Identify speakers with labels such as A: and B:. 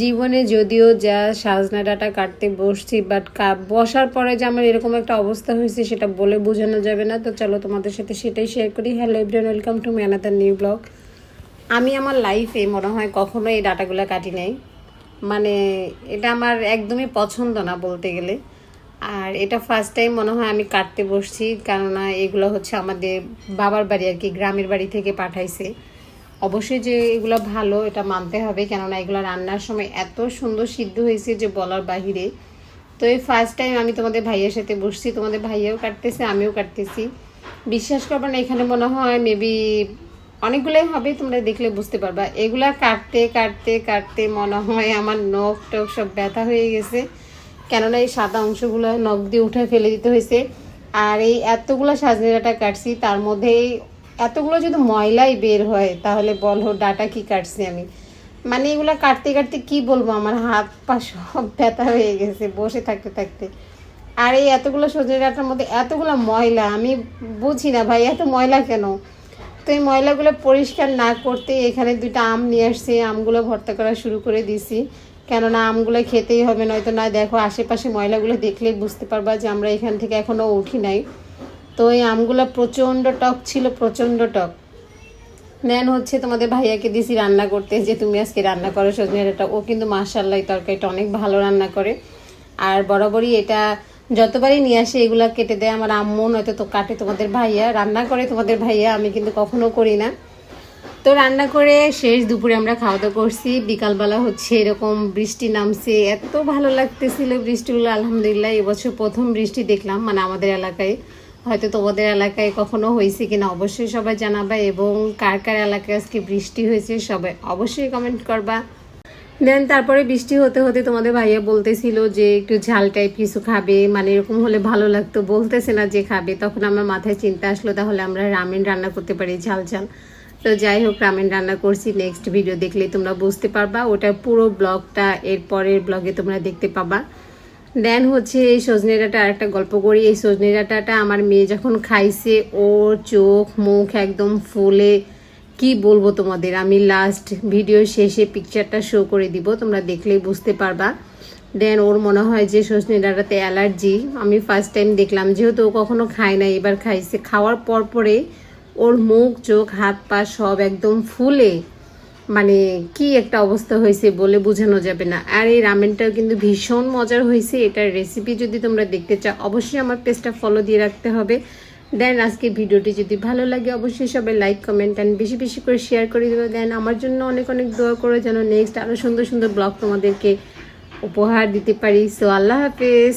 A: জীবনে যদিও যা সাজনা ডাটা কাটতে বসছি বাট বসার পরে যে আমার এরকম একটা অবস্থা হয়েছে সেটা বলে বোঝানো যাবে না। তো চলো তোমাদের সাথে সেটাই শেয়ার করি। Hello everyone welcome to another new blog আমি আমার লাইফে মনে হয় কখনো এই ডাটাগুলো কাটি নাই। মানে এটা আমার একদমই পছন্দ না বলতে গেলে। আর এটা ফার্স্ট টাইম মনে হয় আমি কাটতে বসছি, কেননা এগুলো হচ্ছে আমাদের বাবার বাড়ি আর কি, গ্রামের বাড়ি থেকে পাঠাইছে। অবশ্যই যে এগুলো ভালো, এটা মানতে হবে। কেননা এগুলো রান্নার সময় এত সুন্দর সিদ্ধ হয়েছে যে বলার বাহিরে। তো এই ফার্স্ট টাইম আমি তোমাদের ভাইয়ের সাথে বসছি, তোমাদের ভাইয়াও কাটতেছে, আমিও কাটতেছি। বিশ্বাস করবে না, এখানে মনে হয় মেবি অনেকগুলোই হবে, তোমরা দেখলে বুঝতে পারবা। এগুলা কাটতে কাটতে কাটতে মনে হয় আমার নখ টক সব ব্যথা হয়ে গেছে। কেননা এই সাদা অংশগুলো নখ দিয়ে উঠে ফেলে দিতে হয়েছে। আর এই এতগুলো সাজনেরাটা কাটছি, তার মধ্যে এই এতগুলো যদি ময়লাই বের হয়, তাহলে বলো ডাটা কি কাটছি আমি? মানে এগুলো কাটতে কাটতে কি বলব? আমার হাত পা সব ব্যথা হয়ে গেছে বসে থাকতে থাকতে। আর এই এতগুলো সজনে ডাটার মধ্যে এতগুলো ময়লা, আমি বুঝি না ভাই, এত ময়লা কেন? তো এই ময়লাগুলো পরিষ্কার না করতে এখানে দুইটা আম নিয়ে আসছি, আমগুলো ভর্তা করা শুরু করে দিছি। কেননা আমগুলো খেতেই হবে, নয়তো না দেখো আশেপাশে ময়লাগুলো দেখলেই বুঝতে পারবা যে আমরা এখান থেকে এখনও উঠি নাই। তো এই আমগুলো প্রচণ্ড টক ছিল, প্রচণ্ড টক। নেন হচ্ছে তোমাদের ভাইয়াকে দিছি রান্না করতে, যে তুমি আজকে রান্না করো সজনে ডাঁটা। ও কিন্তু মার্শাল্লাহ তরকারিটা অনেক ভালো রান্না করে। আর বরাবরই এটা যতবারই নিয়ে আসে, এগুলা কেটে দেয় আমার আম্মু, নয়তো তো কাটে তোমাদের ভাইয়া। রান্না করে তোমাদের ভাইয়া, আমি কিন্তু কখনো করি না। তো রান্না করে শেষ, দুপুরে আমরা খাওয়া দাওয়া করছি। বিকালবেলা হচ্ছে এরকম বৃষ্টি নামছে, এত ভালো লাগতেছিল বৃষ্টিগুলো। আলহামদুলিল্লাহ, এবছর প্রথম বৃষ্টি দেখলাম মানে আমাদের এলাকায়। হয়তো তোমাদের এলাকায় কখনো হয়েছে কিনা অবশ্যই সবাই জানাবা এবং কার কার এলাকায় আজকে বৃষ্টি হয়েছে সবাই অবশ্যই কমেন্ট করবা। দেন তারপরে বৃষ্টি হতে হতে তোমাদের ভাইয়া বলতেছিল যে একটু ঝাল টাইপ কিছু খাবে মানে এরকম হলে ভালো লাগতো। বলতেছে না যে খাবে। তখন আমার মাথায় চিন্তা আসলো, তাহলে আমরা রামেন রান্না করতে পারি ঝাল ঝাল। তো যাই হোক রামেন রান্না করছি। নেক্সট ভিডিও দেখলে তোমরা বুঝতে পারবা। ওটার পুরো ব্লগটা এর পরের ব্লগে তোমরা দেখতে পাবা। দেন হচ্ছে এই সজনে ডাঁটা আর একটা গল্প করি। এই সজনে ডাঁটাটা আমার মেয়ে যখন খাইছে, ওর চোখ, মুখ একদম ফুলে। কি বলব তোমাদের? আমি লাস্ট ভিডিও শেষে পিকচারটা শো করে দিব, তোমরা দেখলেই বুঝতে পারবা। দেন ওর মনে হয় যে সজনে ডাঁটাতে অ্যালার্জি আমি ফার্স্ট টাইম দেখলাম, যেহেতু ও কখনো খায় না এবার খাইছে। খাওয়ার পর পরে ওর মুখ, চোখ, হাত, পা সব একদম ফুলে। মানে কি একটা অবস্থা হয়েছে বলে বোঝানো যাবে না। আর এই রামেনটাও কিন্তু ভীষণ মজার হয়েছে। এটার রেসিপি যদি তোমরা দেখতে চাও, অবশ্যই আমার পেজটা ফলো দিয়ে রাখতে হবে। দেন আজকে ভিডিওটি যদি ভালো লাগে, অবশ্যই সবাই লাইক কমেন্ট অ্যান্ড বেশি বেশি করে শেয়ার করে দেবে। দেন আমার জন্য অনেক অনেক দোয়া করে যেন নেক্সট আরও সুন্দর সুন্দর ব্লগ তোমাদেরকে উপহার দিতে পারি। সো আল্লাহ হাফেজ।